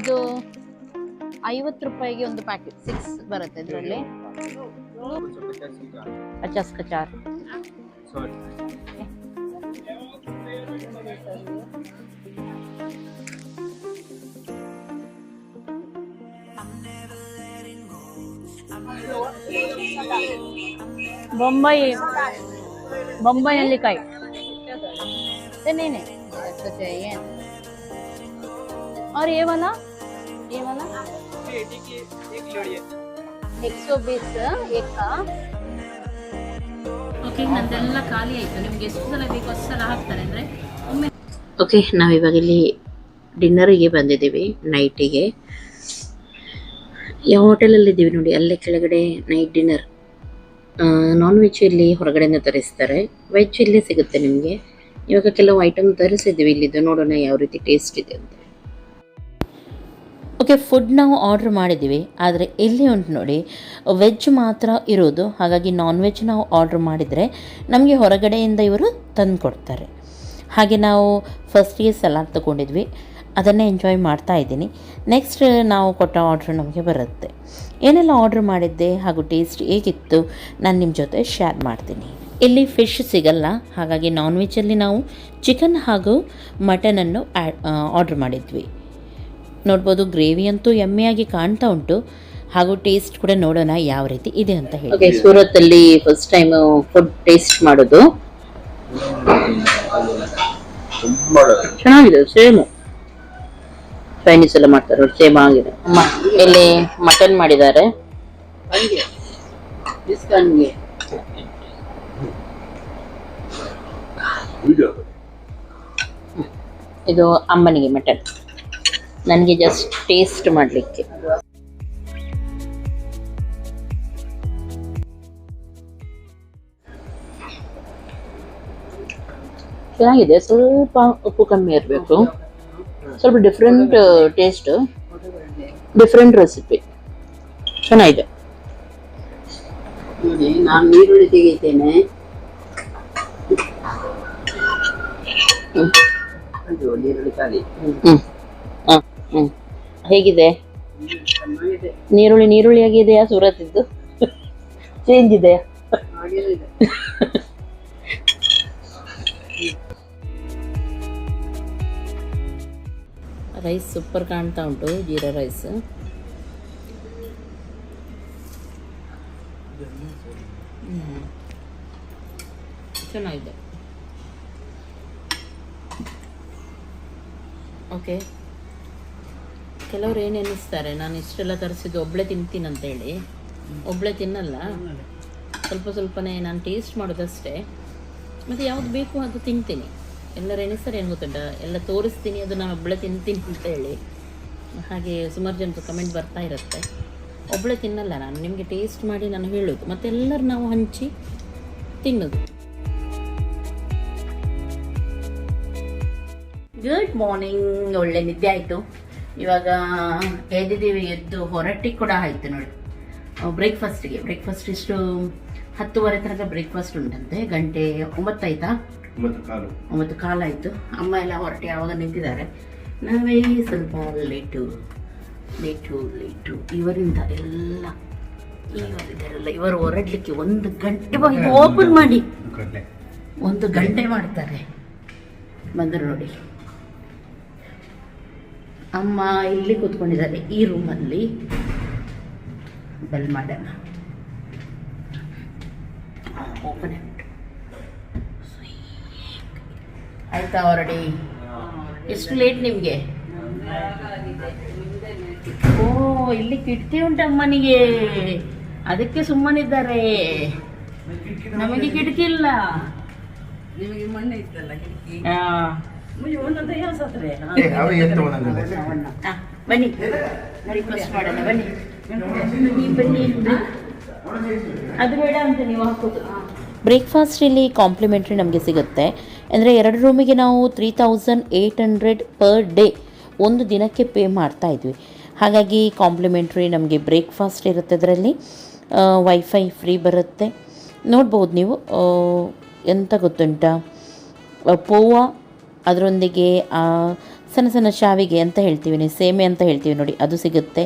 ಇದು ಐವತ್ತು ರೂಪಾಯಿಗೆ ಒಂದು ಪ್ಯಾಕೆಟ್ ಸಿಕ್ಸ್ ಬರುತ್ತೆ ಇದರಲ್ಲಿ. ಪಚಾಸ್ ಕಚಾರ್. ಬೊಂಬೈ ಬೊಂಬೈ ನೆಲ್ಲಿಕಾಯಿ ಏನೇನೆ ಏನು? और ये वाला ये वाला एक सौ बीस एक का ಓಕೆ ನಂದೆಲ್ಲ ಖಾಲಿ ಆಯಿತು ನಿಮ್ಗೆ ಎಷ್ಟು ಸಲ ಬೇಕು ಅಷ್ಟು ಸಲ ಹಾಕ್ತಾರೆ ಅಂದರೆ ಒಮ್ಮೆ ಓಕೆ ನಾವಿವಾಗ ಇಲ್ಲಿ ಡಿನ್ನರಿಗೆ ಬಂದಿದ್ದೀವಿ ನೈಟಿಗೆ ಯಾವ ಹೋಟೆಲಲ್ಲಿ ಇದ್ದೀವಿ ನೋಡಿ ಅಲ್ಲೇ ಕೆಳಗಡೆ ನೈಟ್ ಡಿನ್ನರ್ ನಾನ್ ವೆಜ್ ಇಲ್ಲಿ ಹೊರಗಡೆಯಿಂದ ತರಿಸ್ತಾರೆ ವೆಜ್ ಇಲ್ಲಿ ಸಿಗುತ್ತೆ ನಿಮಗೆ ಇವಾಗ ಕೆಲವು ಐಟಮ್ ತರಿಸಿದ್ದೀವಿ ಇಲ್ಲಿದ್ದು ನೋಡೋಣ ಯಾವ ರೀತಿ ಟೇಸ್ಟ್ ಇದೆ ಅಂತ ಓಕೆ ಫುಡ್ ನಾವು ಆರ್ಡ್ರ್ ಮಾಡಿದ್ದೀವಿ, ಆದರೆ ಇಲ್ಲಿ ಉಂಟು ನೋಡಿ ವೆಜ್ ಮಾತ್ರ ಇರೋದು, ಹಾಗಾಗಿ ನಾನ್ ವೆಜ್ ನಾವು ಆರ್ಡ್ರ್ ಮಾಡಿದರೆ ನಮಗೆ ಹೊರಗಡೆಯಿಂದ ಇವರು ತಂದು ಕೊಡ್ತಾರೆ ಹಾಗೆ ನಾವು ಫಸ್ಟಿಗೆ ಸಲಾಡ್ ತೊಗೊಂಡಿದ್ವಿ, ಅದನ್ನೇ ಎಂಜಾಯ್ ಮಾಡ್ತಾ ಇದ್ದೀನಿ. ನೆಕ್ಸ್ಟ್ ನಾವು ಕೊಟ್ಟ ಆರ್ಡ್ರ್ ನಮಗೆ ಬರುತ್ತೆ. ಏನೆಲ್ಲ ಆರ್ಡ್ರ್ ಮಾಡಿದ್ದೆ, ಹಾಗೂ ಟೇಸ್ಟ್ ಹೇಗಿತ್ತು, ನಾನು ನಿಮ್ಮ ಜೊತೆ ಶೇರ್ ಮಾಡ್ತೀನಿ. ಇಲ್ಲಿ ಫಿಶ್ ಸಿಗಲ್ಲ, ಹಾಗಾಗಿ ನಾನ್ ವೆಜ್ಜಲ್ಲಿ ನಾವು ಚಿಕನ್ ಹಾಗೂ ಮಟನನ್ನು ಆರ್ಡ್ರ್ ಮಾಡಿದ್ವಿ. ನೋಡ್ಬೋದು. ಗ್ರೇವಿ ಅಂತೂ ಎಮ್ಮೆಯಾಗಿ ಕಾಣ್ತಾ ಉಂಟು. ಹಾಗೂ ಟೇಸ್ಟ್ ಕೂಡ ನೋಡೋಣ ಯಾವ ರೀತಿ ಇದೆ ಅಂತ ಹೇಳಿ. ಓಕೆ ಸೂರತ್ ಅಲ್ಲಿ ಫಸ್ಟ್ ಟೈಮ್ ಫುಡ್ ಟೇಸ್ಟ್ ಮಾಡೋದು. ಚೆನ್ನಾಗಿದೆ ಸೇಮ್ ಚೈನೀಸ್ ಎಲ್ಲ ಮಾಡ್ತಾರೆ ಸೇಮ್ ಆಗಿದೆ. ಅಮ್ಮ ಇಲ್ಲಿ ಮಟನ್ ಮಾಡಿದ್ದಾರೆ. ಇದು ಅಮ್ಮನಿಗೆ ಮಟನ್ ನನಗೆ ಜಸ್ಟ್ ಟೇಸ್ಟ್ ಮಾಡಲಿಕ್ಕೆ. ಚೆನ್ನಾಗಿದೆ ಸ್ವಲ್ಪ ಉಪ್ಪು ಕಮ್ಮಿ ಇರಬೇಕು. ಸ್ವಲ್ಪ ಡಿಫ್ರೆಂಟ್ ಟೇಸ್ಟ್ ಡಿಫ್ರೆಂಟ್ ರೆಸಿಪಿ ಚೆನ್ನಾಗಿದೆ. ನೋಡಿ ನಾನು ನೀರುಳ್ಳಿ ತೆಗಿತೇನೆ. ನೀರುಳ್ಳಿ ಖಾಲಿ. ಹ್ಮ್. ಹೇಗಿದೆ? ನೀರುಳ್ಳಿ ನೀರುಳ್ಳಿ ಆಗಿದೆಯಾ ಸೂರತ್ ಇದ್ದು ಚೇಂಜ್ ಇದೆಯಾ ರೈಸ್ ಸೂಪರ್ ಕಾಣ್ತಾ ಉಂಟು ಜೀರಾ ರೈಸ್. ಚೆನ್ನಾಗಿದೆ. ಓಕೆ ಕೆಲವ್ರು ಏನು ಎನಿಸ್ತಾರೆ ನಾನು ಇಷ್ಟೆಲ್ಲ ತರಿಸಿದ್ದು ಒಬ್ಳೆ ತಿಂತೀನಂತೇಳಿ. ಒಬ್ಳೆ ತಿನ್ನಲ್ಲ. ಸ್ವಲ್ಪ ಸ್ವಲ್ಪನೇ ನಾನು ಟೇಸ್ಟ್ ಮಾಡೋದಷ್ಟೇ. ಮತ್ತು ಯಾವ್ದು ಬೇಕು ಅದು ತಿಂತೀನಿ. ಎಲ್ಲರೂ ಎಣಿಸ್ತಾರೆ, ಏನು ಗೊತ್ತುಂಟ? ಎಲ್ಲ ತೋರಿಸ್ತೀನಿ, ಅದು ನಾನು ಒಬ್ಬಳೆ ತಿಂತೀನಿ ಅಂತ ಹೇಳಿ ಹಾಗೆ ಸುಮಾರು ಜನರು ಕಮೆಂಟ್ ಬರ್ತಾ ಇರುತ್ತೆ. ಒಬ್ಬಳೆ ತಿನ್ನಲ್ಲ ನಾನು, ನಿಮಗೆ ಟೇಸ್ಟ್ ಮಾಡಿ ನಾನು ಹೇಳೋದು. ಮತ್ತು ಎಲ್ಲರೂ ನಾವು ಹಂಚಿ ತಿನ್ನೋದು. ಗುಡ್ ಮಾರ್ನಿಂಗ್ ಒಳ್ಳೆ ನಿದ್ದೆ ಆಯಿತು. ಇವಾಗ ಎದ್ದಿದ್ದೀವಿ ಎದ್ದು ಹೊರಟಿ ಕೂಡ ಆಯಿತು ನೋಡಿ. ಬ್ರೇಕ್ಫಾಸ್ಟಿಗೆ ಬ್ರೇಕ್ಫಾಸ್ಟ್ ಇಷ್ಟು ಹತ್ತುವರೆ ತನಕ ಬ್ರೇಕ್ಫಾಸ್ಟ್ ಉಂಟಂತೆ. ಗಂಟೆ ಒಂಬತ್ತಾಯ್ತಾ ಒಂಬತ್ತು ಕಾಲು. ಆಯಿತು. ಅಮ್ಮ ಎಲ್ಲ ಹೊರಟಿ ಯಾವಾಗ ನಿಂತಿದ್ದಾರೆ. ನಾವೇ ಸ್ವಲ್ಪ ಲೇಟು ಲೇಟು ಲೇಟು. ಇವರಿಂದ ಎಲ್ಲ ಇವರಿದ್ದಾರಲ್ಲ ಇವರು ಹೊರಡ್ಲಿಕ್ಕೆ ಒಂದು ಗಂಟೆ ಓಪನ್ ಮಾಡಿ. ಒಂದು ಗಂಟೆ ಮಾಡ್ತಾರೆ. ಬಂದರು ನೋಡಿ. ಅಮ್ಮ ಇಲ್ಲಿ ಕೂತ್ಕೊಂಡಿದ್ದಾರೆ ಈ ರೂಮಲ್ಲಿ ಬೆಲ್ ಮಾಡೋಣ. ಓಪನ್ ಆಯ್ತಾ ಹೊರಡಿ ಎಷ್ಟು ಲೇಟ್ ನಿಮಗೆ? ಓ ಇಲ್ಲಿ ಕಿಟಕಿ ಉಂಟಮ್ಮನಿಗೆ ಅದಕ್ಕೆ ಸುಮ್ಮನಿದ್ದಾರೆ. ನಮಗೆ ಕಿಟಕಿ ಇಲ್ಲ. ನಿಮಗೆ ಮಣ್ಣು ಇತ್ತಲ್ಲ ಕಿಟಕಿ? ಒಂದೊಂದು ಹೇಳ್ಸತ್ರೆ ಅವ ಎಂತ ಒಂದೊಂದು ಆ, ಬನ್ನಿ. ರಿಕ್ವೆಸ್ಟ್ ಮಾಡೋಣ ಬನ್ನಿ. ಬನ್ನಿ ಬನ್ನಿ ಅದು ಬೇಡ ಅಂತ ನೀವು ಹಾಕೋದು. ಬ್ರೇಕ್ಫಾಸ್ಟ್ ಇಲ್ಲಿ ಕಾಂಪ್ಲಿಮೆಂಟ್ರಿ ನಮಗೆ ಸಿಗುತ್ತೆ. ಅಂದರೆ ಎರಡು ರೂಮಿಗೆ ನಾವು three thousand eight hundred per day ಒಂದು ದಿನಕ್ಕೆ ಪೇ ಮಾಡ್ತಾ ಇದ್ವಿ. ಹಾಗಾಗಿ ಕಾಂಪ್ಲಿಮೆಂಟ್ರಿ ನಮಗೆ ಬ್ರೇಕ್ಫಾಸ್ಟ್ ಇರುತ್ತೆ ಅದರಲ್ಲಿ. ವೈಫೈ ಫ್ರೀ ಬರುತ್ತೆ. ನೋಡ್ಬೋದು ನೀವು ಎಂತ ಗೊತ್ತುಂಟಾ? ಪೋವಾ ಅದರೊಂದಿಗೆ ಸಣ್ಣ ಸಣ್ಣ ಶಾವಿಗೆ ಅಂತ ಹೇಳ್ತೀವಿ ಸೇಮೆ ಅಂತ ಹೇಳ್ತೀವಿ ನೋಡಿ, ಅದು ಸಿಗುತ್ತೆ.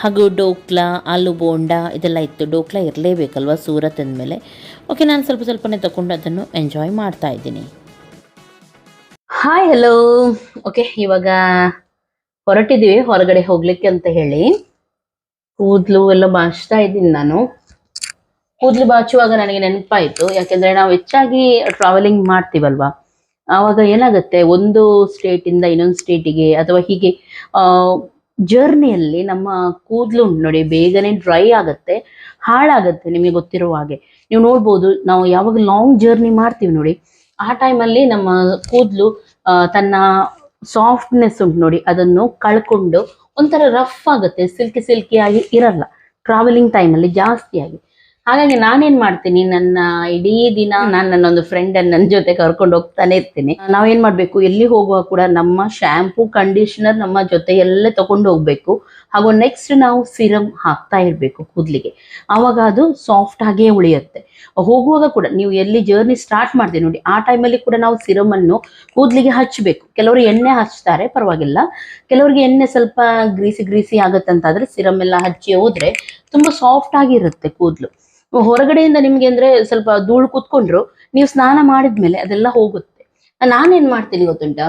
ಹಾಗೂ ಡೋಕ್ಲಾ, ಆಲೂ ಬೋಂಡ, ಇದೆಲ್ಲ ಇತ್ತು. ಡೋಕ್ಲಾ ಇರಲೇಬೇಕಲ್ವ ಸೂರತ್ ಅಂದಮೇಲೆ ಓಕೆ, ನಾನು ಸ್ವಲ್ಪ ಸ್ವಲ್ಪನೇ ತಗೊಂಡು ಅದನ್ನು ಎಂಜಾಯ್ ಮಾಡ್ತಾ ಇದ್ದೀನಿ. ಹಾಯ್ ಹಲೋ ಓಕೆ ಇವಾಗ ಹೊರಟಿದ್ದೀವಿ, ಹೊರಗಡೆ ಹೋಗ್ಲಿಕ್ಕೆ ಅಂತ ಹೇಳಿ. ಕೂದಲು ಎಲ್ಲ ಬಾಚ್ತಾ ಇದ್ದೀನಿ ನಾನು. ಕೂದಲು ಬಾಚುವಾಗ ನನಗೆ ನೆನಪಾಯಿತು. ಯಾಕೆಂದ್ರೆ ನಾವು ಹೆಚ್ಚಾಗಿ ಟ್ರಾವೆಲಿಂಗ್ ಮಾಡ್ತೀವಲ್ವಾ? ಆವಾಗ ಏನಾಗುತ್ತೆ? ಒಂದು ಸ್ಟೇಟಿಂದ ಇನ್ನೊಂದು ಸ್ಟೇಟಿಗೆ ಅಥವಾ ಹೀಗೆ ಜರ್ನಿಯಲ್ಲಿ ನಮ್ಮ ಕೂದಲು ನೋಡಿ ಬೇಗನೆ ಡ್ರೈ ಆಗುತ್ತೆ, ಹಾಳಾಗುತ್ತೆ ನಿಮಗೆ ಗೊತ್ತಿರುವ ಹಾಗೆ. ನೀವು ನೋಡ್ಬೋದು, ನಾವು ಯಾವಾಗ ಲಾಂಗ್ ಜರ್ನಿ ಮಾಡ್ತೀವಿ ನೋಡಿ, ಆ ಟೈಮಲ್ಲಿ ನಮ್ಮ ಕೂದಲು ತನ್ನ ಸಾಫ್ಟ್ನೆಸ್ ಉಂಟು ನೋಡಿ, ಅದನ್ನು ಕಳ್ಕೊಂಡು ಒಂಥರ ರಫ್ ಆಗುತ್ತೆ, ಸಿಲ್ಕಿ ಸಿಲ್ಕಿ ಆಗಿ ಇರಲ್ಲ ಟ್ರಾವೆಲಿಂಗ್ ಟೈಮಲ್ಲಿ ಜಾಸ್ತಿಯಾಗಿ. ಹಾಗಾಗಿ ನಾನೇನ್ ಮಾಡ್ತೀನಿ ನನ್ನ ಇಡೀ ದಿನ ನಾನು ನನ್ನೊಂದು ಫ್ರೆಂಡ್ ನನ್ನ ಜೊತೆ ಕರ್ಕೊಂಡು ಹೋಗ್ತಾನೆ ಇರ್ತೀನಿ. ನಾವೇನ್ ಮಾಡ್ಬೇಕು ಎಲ್ಲಿ ಹೋಗುವಾಗ ಕೂಡ ನಮ್ಮ ಶಾಂಪೂ ಕಂಡೀಷನರ್ ನಮ್ಮ ಜೊತೆ ಜೊತೆಯಲ್ಲೇ ತಗೊಂಡು ಹೋಗ್ಬೇಕು. ಹಾಗೂ ನೆಕ್ಸ್ಟ್ ನಾವು ಸಿರಮ್ ಹಾಕ್ತಾ ಇರ್ಬೇಕು ಕೂದ್ಲಿಗೆ. ಅವಾಗ ಅದು ಸಾಫ್ಟ್ ಆಗೇ ಉಳಿಯುತ್ತೆ. ಹೋಗುವಾಗ ಕೂಡ ನೀವು ಎಲ್ಲಿ ಜರ್ನಿ ಸ್ಟಾರ್ಟ್ ಮಾಡ್ತೀವಿ ನೋಡಿ ಆ ಟೈಮಲ್ಲಿ ಕೂಡ ನಾವು ಸಿರಮ್ ಅನ್ನು ಕೂದ್ಲಿಗೆ ಹಚ್ಚಬೇಕು ಕೆಲವರು ಎಣ್ಣೆ ಹಚ್ತಾರೆ ಪರವಾಗಿಲ್ಲ. ಕೆಲವರಿಗೆ ಎಣ್ಣೆ ಸ್ವಲ್ಪ ಗ್ರೀಸಿ ಗ್ರೀಸಿ ಆಗುತ್ತಂತಾದ್ರೆ ಸಿರಮ್ ಎಲ್ಲ ಹಚ್ಚಿ ಹೋದ್ರೆ ತುಂಬಾ ಸಾಫ್ಟ್ ಆಗಿರುತ್ತೆ ಕೂದಲು. ಹೊರಗಡೆಯಿಂದ ನಿಮ್ಗೆ ಅಂದ್ರೆ ಸ್ವಲ್ಪ ಧೂಳು ಕುತ್ಕೊಂಡ್ರು, ನೀವು ಸ್ನಾನ ಮಾಡಿದ್ಮೇಲೆ ಅದೆಲ್ಲ ಹೋಗುತ್ತೆ. ನಾನೇನ್ ಮಾಡ್ತೀನಿ ಗೊತ್ತುಂಟ?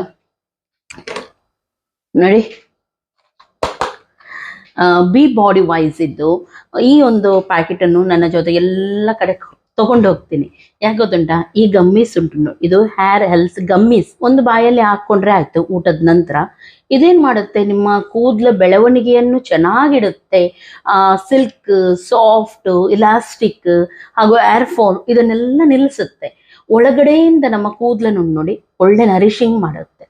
ನೋಡಿ. ಬಿ ಬಾಡಿ ವೈಸ್ ಇದ್ದು ಈ ಒಂದು ಪ್ಯಾಕೆಟ್ ಅನ್ನು ನನ್ನ ಜೊತೆ ಎಲ್ಲ ಕಡೆ ಹೋಗ್ತೀನಿ ಯಾಕೆ ಗೊತ್ತುಂಟಾ? ಈ ಗಮ್ಮೀಸ್ ಉಂಟು ಇದು ಹೇರ್ ಹೆಲ್ತ್ ಗಮ್ಮೀಸ್. ಒಂದು ಬಾಯಲ್ಲಿ ಹಾಕೊಂಡ್ರೆ ಆಯ್ತು ಊಟದ ನಂತರ. ಇದೇನ್ ಮಾಡುತ್ತೆ? ನಿಮ್ಮ ಕೂದಲ ಬೆಳವಣಿಗೆಯನ್ನು ಚೆನ್ನಾಗಿಡುತ್ತೆ. ಸಿಲ್ಕ್ ಸಾಫ್ಟ್ ಇಲಾಸ್ಟಿಕ್ ಹಾಗೂ ಏರ್ ಫಾಲ್ ಇದನ್ನೆಲ್ಲ ನಿಲ್ಲಿಸುತ್ತೆ ಒಳಗಡೆಯಿಂದ ನಮ್ಮ ಕೂದಲನ್ನು ನೋಡಿ, ಒಳ್ಳೆ ನರಿಶಿಂಗ್ ಮಾಡುತ್ತೆ.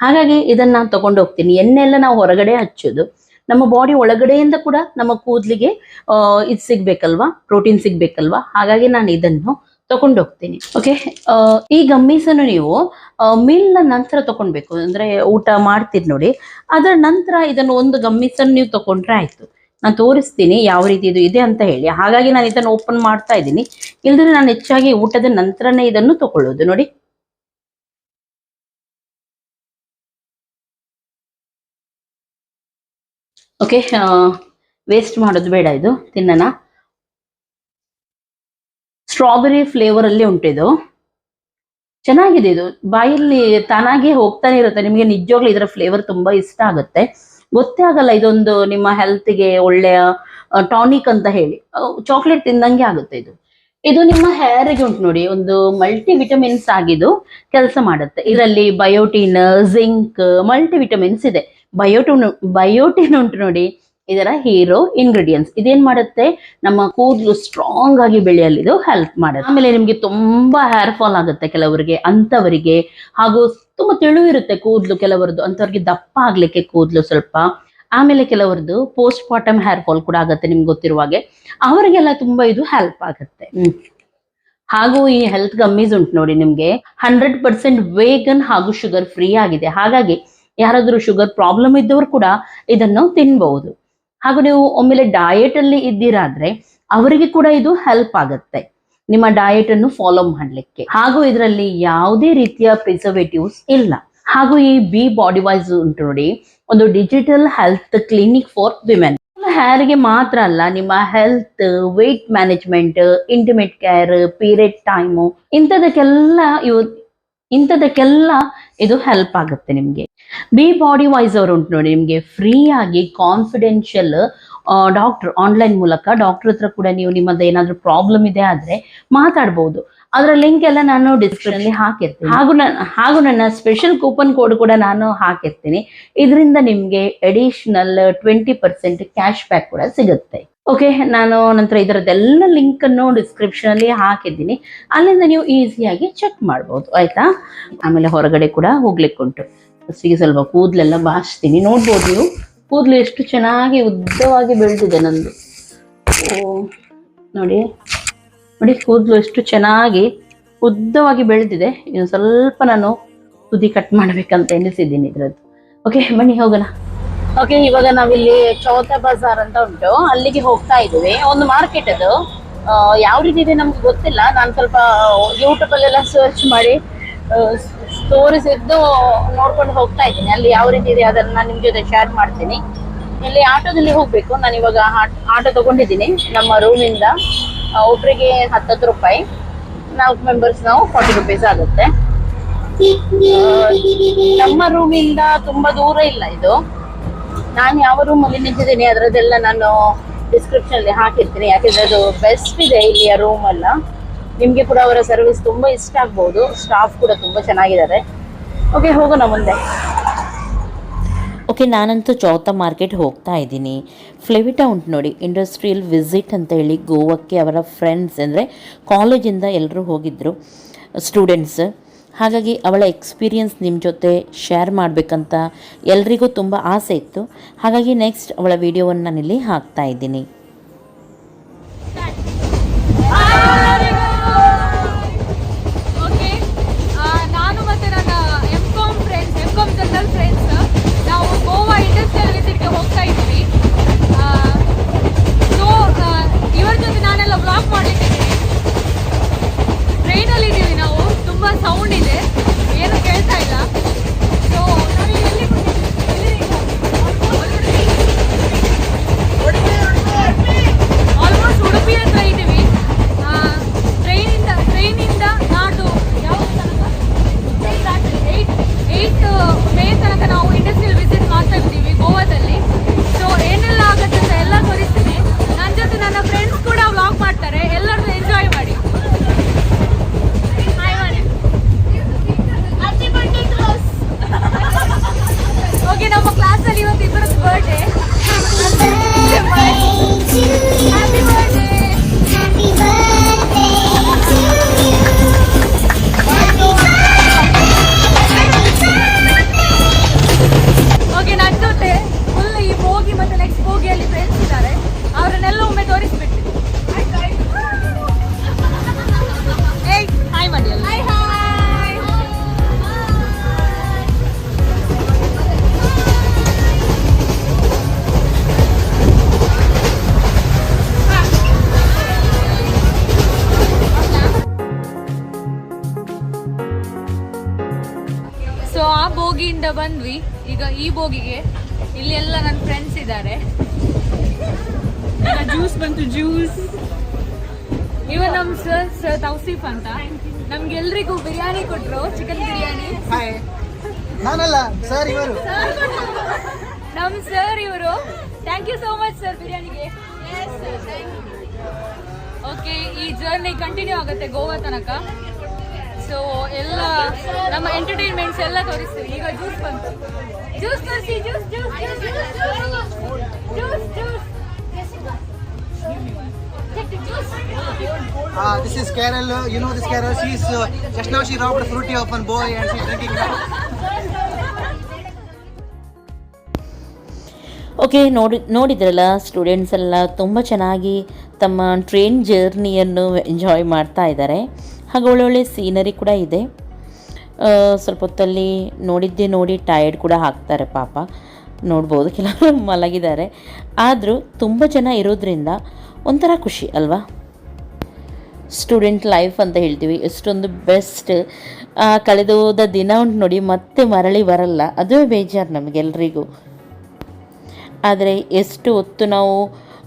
ಹಾಗಾಗಿ ಇದನ್ನ ನಾನು ತಗೊಂಡು ಹೋಗ್ತೀನಿ ಎಣ್ಣೆ ಎಲ್ಲ ನಾವು ಹೊರಗಡೆ ಹಚ್ಚೋದು. ನಮ್ಮ ಬಾಡಿ ಒಳಗಡೆಯಿಂದ ಕೂಡ ನಮ್ಮ ಕೂದಲಿಗೆ ಇದು ಸಿಗ್ಬೇಕಲ್ವಾ? ಪ್ರೋಟೀನ್ ಸಿಗ್ಬೇಕಲ್ವಾ? ಹಾಗಾಗಿ ನಾನು ಇದನ್ನು ತಗೊಂಡೋಗ್ತೀನಿ. ಓಕೆ ಈ ಗಮ್ಮೀಸನ್ನು ನೀವು ಮೀಲ್ನ ನಂತರ ತಗೊಳ್ಬೇಕು ಅಂದ್ರೆ ಊಟ ಮಾಡ್ತೀರಿ ನೋಡಿ. ಅದರ ನಂತರ ಇದನ್ನು ಒಂದು ಗಮ್ಮೀಸನ್ನು ನೀವು ತಗೊಂಡ್ರೆ ಆಯ್ತು. ನಾನು ತೋರಿಸ್ತೀನಿ ಯಾವ ರೀತಿ ಇದು ಇದೆ ಅಂತ ಹೇಳಿ. ಹಾಗಾಗಿ ನಾನು ಇದನ್ನು ಓಪನ್ ಮಾಡ್ತಾ ಇದ್ದೀನಿ. ಇಲ್ದ್ರೆ ನಾನು ಹೆಚ್ಚಾಗಿ ಊಟದ ನಂತರನೇ ಇದನ್ನು ತಗೊಳ್ಳೋದು. ನೋಡಿ. ಓಕೆ ವೇಸ್ಟ್ ಮಾಡೋದು ಬೇಡ ಇದು, ತಿನ್ನೋಣ. ಸ್ಟ್ರಾಬೆರಿ ಫ್ಲೇವರ್ ಅಲ್ಲಿ ಉಂಟಿದು ಚೆನ್ನಾಗಿದೆ ಇದು. ಬಾಯಲ್ಲಿ ತಾನಾಗೆ ಹೋಗ್ತಾನೆ ಇರುತ್ತೆ. ನಿಮಗೆ ನಿಜವಾಗ್ಲೂ ಇದರ ಫ್ಲೇವರ್ ತುಂಬಾ ಇಷ್ಟ ಆಗುತ್ತೆ. ಗೊತ್ತೇ ಆಗಲ್ಲ, ಇದೊಂದು ನಿಮ್ಮ ಹೆಲ್ತ್ಗೆ ಒಳ್ಳೆಯ ಟಾನಿಕ್ ಅಂತ ಹೇಳಿ. ಚಾಕ್ಲೇಟ್ ತಿಂದಂಗೆ ಆಗುತ್ತೆ ಇದು. ಇದು ನಿಮ್ಮ ಹೇರಿಗೆ ಉಂಟು ನೋಡಿ, ಒಂದು ಮಲ್ಟಿ ವಿಟಮಿನ್ಸ್ ಆಗಿದ್ದು ಕೆಲಸ ಮಾಡುತ್ತೆ. ಇದರಲ್ಲಿ ಬಯೋಟಿನ್ ಜಿಂಕ್ ಮಲ್ಟಿ ವಿಟಮಿನ್ಸ್ ಇದೆ. ಬಯೋಟಿನ್ ಬಯೋಟಿನ್ ಉಂಟು ನೋಡಿ. ಇದರ ಹೀರೋ ಇಂಗ್ರೀಡಿಯೆಂಟ್ಸ್ ಇದೇನ್ ಮಾಡುತ್ತೆ? ನಮ್ಮ ಕೂದಲು ಸ್ಟ್ರಾಂಗ್ ಆಗಿ ಬೆಳೆಯಲು ಇದು ಹೆಲ್ಪ್ ಮಾಡುತ್ತೆ. ಆಮೇಲೆ ನಿಮ್ಗೆ ತುಂಬಾ ಹೇರ್ ಫಾಲ್ ಆಗುತ್ತೆ ಕೆಲವರಿಗೆ ಅಂತವರಿಗೆ ಹಾಗೂ ತುಂಬಾ ತೆಳುವಿರುತ್ತೆ ಕೂದಲು ಕೆಲವರದ್ದು. ಅಂತವ್ರಿಗೆ ದಪ್ಪ ಆಗ್ಲಿಕ್ಕೆ ಕೂದಲು ಸ್ವಲ್ಪ. ಆಮೇಲೆ ಕೆಲವರದ್ದು ಪೋಸ್ಟ್ ಪಾರ್ಟಮ್ ಹೇರ್ ಫಾಲ್ ಕೂಡ ಆಗುತ್ತೆ ನಿಮ್ಗೆ ಗೊತ್ತಿರುವ ಹಾಗೆ. ಅವರಿಗೆಲ್ಲ ತುಂಬಾ ಇದು ಹೆಲ್ಪ್ ಆಗುತ್ತೆ. ಹಾಗೂ ಈ ಹೆಲ್ತ್ ಗಮ್ಮೀಸ್ ಉಂಟು ನೋಡಿ ನಿಮ್ಗೆ. ಹಂಡ್ರೆಡ್ ಪರ್ಸೆಂಟ್ ವೇಗನ್ ಹಾಗೂ ಶುಗರ್ ಫ್ರೀ ಆಗಿದೆ. ಹಾಗಾಗಿ ಯಾರಾದ್ರೂ ಶುಗರ್ ಪ್ರಾಬ್ಲಮ್ ಇದ್ದವರು ಕೂಡ ಇದನ್ನು ತಿನ್ಬಹುದು. ಹಾಗೂ ನೀವು ಒಮ್ಮೆಲೆ ಡಯೆಟ್ ಅಲ್ಲಿ ಇದ್ದೀರಾದ್ರೆ ಅವರಿಗೆ ಕೂಡ ಇದು ಹೆಲ್ಪ್ ಆಗುತ್ತೆ. ನಿಮ್ಮ ಡಯೆಟ್ ಅನ್ನು ಫಾಲೋ ಮಾಡ್ಲಿಕ್ಕೆ. ಹಾಗೂ ಇದರಲ್ಲಿ ಯಾವುದೇ ರೀತಿಯ ಪ್ರಿಸರ್ವೇಟಿವ್ಸ್ ಇಲ್ಲ. ಹಾಗೂ ಈ ಬಿ ಬಾಡಿ ವೈಸ್ ಉಂಟು ನೋಡಿ, ಒಂದು digital health clinic for women ಹೇರ್ಗೆ ಮಾತ್ರ ಅಲ್ಲ, ನಿಮ್ಮ health weight management intimate care period time ಇಂಥದಕ್ಕೆಲ್ಲ ಇವು ಇಂಥದಕ್ಕೆಲ್ಲ ಇದು ಹೆಲ್ಪ್ ಆಗುತ್ತೆ ನಿಮಗೆ. ಬಿ ಬಾಡಿ ವೈಸ್ ಅವರು ಉಂಟು ನೋಡಿ, ನಿಮಗೆ ಫ್ರೀ ಆಗಿ ಕಾನ್ಫಿಡೆನ್ಷಿಯಲ್ ಡಾಕ್ಟರ್ ಆನ್ಲೈನ್ ಮೂಲಕ ಡಾಕ್ಟರ್ ಹತ್ರ ಕೂಡ ನೀವು ನಿಮ್ಮದು ಏನಾದರೂ ಪ್ರಾಬ್ಲಮ್ ಇದೆ ಆದರೆ ಮಾತಾಡ್ಬೋದು. ಅದರ ಲಿಂಕ್ ಎಲ್ಲ ನಾನು ಡಿಸ್ಕ್ರಿಪ್ಷನ್ ಹಾಕಿರ್ತೀನಿ. ಹಾಗೂ ನನ್ನ ಹಾಗೂ ನನ್ನ ಸ್ಪೆಷಲ್ ಕೂಪನ್ ಕೋಡ್ ಕೂಡ ನಾನು ಹಾಕಿರ್ತೀನಿ. ಇದರಿಂದ ನಿಮಗೆ additional twenty percent cash back ಕೂಡ ಸಿಗುತ್ತೆ. ಓಕೆ ನಾನು ನಂತರ ಇದರದ್ದೆಲ್ಲ ಲಿಂಕ್ ಅನ್ನು ಡಿಸ್ಕ್ರಿಪ್ಷನ್ ಅಲ್ಲಿ ಹಾಕಿದ್ದೀನಿ. ಅಲ್ಲಿಂದ ನೀವು ಈಸಿಯಾಗಿ ಚೆಕ್ ಮಾಡ್ಬೋದು, ಆಯ್ತಾ? ಆಮೇಲೆ ಹೊರಗಡೆ ಕೂಡ ಹೋಗ್ಲಿಕ್ಕೆ ಉಂಟು. ಫಸ್ಟಿಗೆ ಸ್ವಲ್ಪ ಕೂದಲೆಲ್ಲ ಬಾಚ್ತೀನಿ. ನೋಡ್ಬೋದು ನೀವು, ಕೂದಲು ಎಷ್ಟು ಚೆನ್ನಾಗಿ ಉದ್ದವಾಗಿ ಬೆಳೆದಿದೆ ನಂದು. ನೋಡಿ. ನೋಡಿ, ಕೂದಲು ಎಷ್ಟು ಚೆನ್ನಾಗಿ ಉದ್ದವಾಗಿ ಬೆಳೆದಿದೆ. ಇನ್ನು ಸ್ವಲ್ಪ ನಾನು ತುದಿ ಕಟ್ ಮಾಡ್ಬೇಕಂತ ಎನಿಸಿದ್ದೀನಿ ಇದರದ್ದು. ಓಕೆ ಬನ್ನಿ, ಹೋಗೋಣ. ಓಕೆ ಇವಾಗ ನಾವಿಲ್ಲಿ ಚೌತ ಬಜಾರ್ ಅಂತ ಉಂಟು. ಅಲ್ಲಿಗೆ ಹೋಗ್ತಾ ಇದ್ದೀವಿ ಒಂದು ಮಾರ್ಕೆಟ್ ಅದು. ಯಾವ ರೀತಿ ಇದೆ ನಮ್ಗೆ ಗೊತ್ತಿಲ್ಲ. ನಾನು ಸ್ವಲ್ಪ ಯೂಟ್ಯೂಬ್ ಅಲ್ಲೆಲ್ಲ ಸರ್ಚ್ ಮಾಡಿ ಸ್ಟೋರೀಸ್ ಇದ್ದು ನೋಡ್ಕೊಂಡು ಹೋಗ್ತಾ ಇದ್ದೀನಿ. ಅಲ್ಲಿ ಯಾವ ರೀತಿ ಇದೆ ಅದನ್ನ ನಾನು ನಿಮ್ ಜೊತೆ ಶೇರ್ ಮಾಡ್ತೀನಿ. ಇಲ್ಲಿ ಆಟೋದಲ್ಲಿ ಹೋಗ್ಬೇಕು. ನಾನು ಇವಾಗ ಆಟೋ ತಗೊಂಡಿದ್ದೀನಿ. ನಮ್ಮ ರೂಮಿಂದ ಒಬ್ಬರಿಗೆ ಹತ್ತತ್ತು ರೂಪಾಯಿ. ನಾಲ್ಕು ಮೆಂಬರ್ಸ್ ನಾವು ಫಾರ್ಟಿ ರುಪೀಸ್ ಆಗುತ್ತೆ. ನಮ್ಮ ರೂಮಿಂದ ತುಂಬಾ ದೂರ ಇಲ್ಲ ಇದು. ನಾನು ಯಾವ ರೂಮಲ್ಲಿ ನಿಂತಿದ್ದೀನಿ ಅದರದ್ದೆಲ್ಲ ನಾನು ಡಿಸ್ಕ್ರಿಪ್ಷನ್ ಅಲ್ಲಿ ಹಾಕಿರ್ತೀನಿ. ಯಾಕೆಂದರೆ ಅದು ಬೆಸ್ಟ್ ಇದೆ ಇಲ್ಲಿಯ ಎಲ್ಲ ನಿಮ್ಗೆ ಕೂಡ ಅವರ ಸರ್ವಿಸ್ ತುಂಬಾ ಇಷ್ಟ ಆಗ್ಬೋದು. ಸ್ಟಾಫ್ ಕೂಡ ತುಂಬಾ ಚೆನ್ನಾಗಿದ್ದಾರೆ. ಓಕೆ ಹೋಗೋಣ ಮುಂದೆ. ಓಕೆ ನಾನಂತೂ ಚೌತ ಮಾರ್ಕೆಟ್ ಹೋಗ್ತಾ ಇದ್ದೀನಿ. ಫ್ಲೆವಿಟಾ ಉಂಟು ನೋಡಿ ಇಂಡಸ್ಟ್ರಿಯಲ್ ವಿಸಿಟ್ ಅಂತ ಹೇಳಿ ಗೋವಾಕ್ಕೆ ಅವರ ಫ್ರೆಂಡ್ಸ್ ಅಂದರೆ ಕಾಲೇಜಿಂದ ಎಲ್ಲರೂ ಹೋಗಿದ್ದರು ಸ್ಟೂಡೆಂಟ್ಸ್ ಹಾಗಾಗಿ ಅವಳ ಎಕ್ಸ್ಪೀರಿಯನ್ಸ್ ನಿಮ್ಮ ಜೊತೆ ಶೇರ್ ಮಾಡಬೇಕಂತ ಎಲ್ರಿಗೂ ತುಂಬ ಆಸೆ ಇತ್ತು. ಹಾಗಾಗಿ ನೆಕ್ಸ್ಟ್ ಅವಳ ವಿಡಿಯೋವನ್ನು ಹಾಕ್ತಾ ಇದ್ದೀನಿ. ನಾನು ನಾನೆಲ್ಲ ಬ್ಲಾಗ್ ಮಾಡ್ಲಿಕ್ಕೆ ಟ್ರೈನಲ್ಲಿ ಇದ್ದೀವಿ ನಾವು. ತುಂಬ ಸೌಂಡ್ ಇದೆ. ಏನು ಕೇಳ್ತಾ ಇಲ್ಲ. ಸೊ ನಾವು ಎಲ್ಲಿ ಆಲ್ಮೋಸ್ಟ್ ಉಡುಪಿ. ಹತ್ರ ಇದ್ದೀವಿ. ಟ್ರೈನಿಂದ ಟ್ರೈನಿಂದ ನಾಡು ಯಾವ ತನಕ? ಏಯ್ಟ್ ಏಯ್ಟ್ ಮೇ ತನಕ ನಾವು ಇಂಡಸ್ಟ್ರಿಯಲ್ ವಿಸಿಟ್ ಮಾಡ್ತಾ ಗೋವಾದಲ್ಲಿ. ಸೊ ಏನೆಲ್ಲ ಆಗುತ್ತೆ ಅಂತ ಎಲ್ಲ ತೋರಿಸ್ತೀನಿ. ನನ್ನ ಜೊತೆ ನನ್ನ ಫ್ರೆಂಡ್ಸ್ ಕೂಡ ವ್ಲಾಗ್ ಮಾಡ್ತಾರೆ. ಎಲ್ಲರೂ ಸರ್ ಸರ್ ತೌಸೀಫ್ ಅಂತ. ನಮ್ಗೆ ಎಲ್ರಿಗೂ ಬಿರಿಯಾನಿ ಕೊಟ್ರು ಚಿಕನ್ ಬಿರಿಯಾನಿ. ಹಾಯ್ ನಾನಲ್ಲ ಸರ್ ಇವರು. ನಮ್ ಸರ್ ಇವರು. Thank you so much sir ಬಿರಿಯಾನಿಗೆ. Okay ಈ ಜರ್ನಿ ಕಂಟಿನ್ಯೂ ಆಗುತ್ತೆ ಗೋವಾ ತನಕ. ಸೊ ಎಲ್ಲ ನಮ್ಮ ಎಂಟರ್ಟೈನ್ಮೆಂಟ್ಸ್ ಎಲ್ಲ ತೋರಿಸ್ತೀವಿ. ಈಗ ಜ್ಯೂಸ್ ಬಂತು. ಜ್ಯೂಸ್ ತೋರಿಸಿ juice juice juice juice Uh, this is Carol. Uh, you know this Carol. She's uh, just now she robbed a fruity one boy and she's drinking. Okay ನೋಡಿ ನೋಡಿದ್ರಲ್ಲ students ಎಲ್ಲ ತುಂಬ ಚೆನ್ನಾಗಿ ತಮ್ಮ ಟ್ರೈನ್ ಜರ್ನಿಯನ್ನು ಎಂಜಾಯ್ ಮಾಡ್ತಾ ಇದ್ದಾರೆ ಹಾಗೆ ಒಳ್ಳೊಳ್ಳೆ ಸೀನರಿ ಕೂಡ ಇದೆ ಆ, ಸ್ವಲ್ಪ ಹೊತ್ತಲ್ಲಿ ನೋಡಿದ್ದೇ ನೋಡಿ ಟಯರ್ಡ್ ಕೂಡ ಹಾಕ್ತಾರೆ ಪಾಪ ನೋಡ್ಬೋದು ಕೆಲವರು ಮಲಗಿದ್ದಾರೆ ಆದರೂ ತುಂಬ ಜನ ಇರೋದ್ರಿಂದ ಒಂಥರ ಖುಷಿ, ಅಲ್ವಾ? ಸ್ಟೂಡೆಂಟ್ ಲೈಫ್ ಅಂತ ಹೇಳ್ತೀವಿ. ಎಷ್ಟೊಂದು ಬೆಸ್ಟ್. ಕಳೆದು ಹೋದ ದಿನ ಉಂಟು ನೋಡಿ, ಮತ್ತೆ ಮರಳಿ ಬರಲ್ಲ. ಅದೇ ಬೇಜಾರು ನಮಗೆಲ್ಲರಿಗೂ ಆದರೆ ಎಷ್ಟು ಹೊತ್ತು ನಾವು